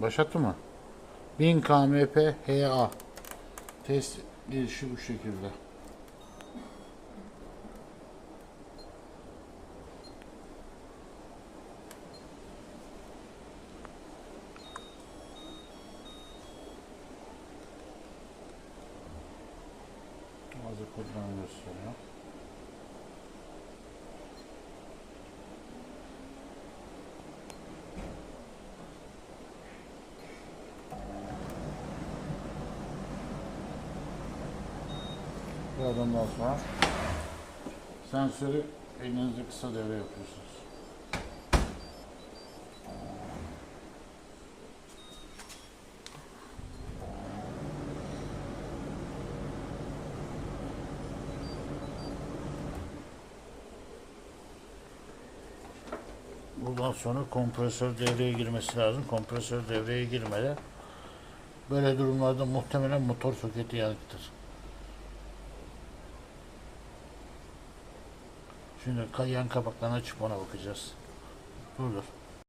Başlattı mı? 1000 kmp HA. Test girişi bu şekilde. Bazı kodlarını gösteriyor. Bu adamdan sonra sensörü elinizde kısa devre yapıyorsunuz. Buradan sonra kompresör devreye girmesi lazım. Kompresör devreye girmeden böyle durumlarda muhtemelen motor soketi yanıktır. Şimdi yan kapaklarını açıp ona bakacağız. Dur dur.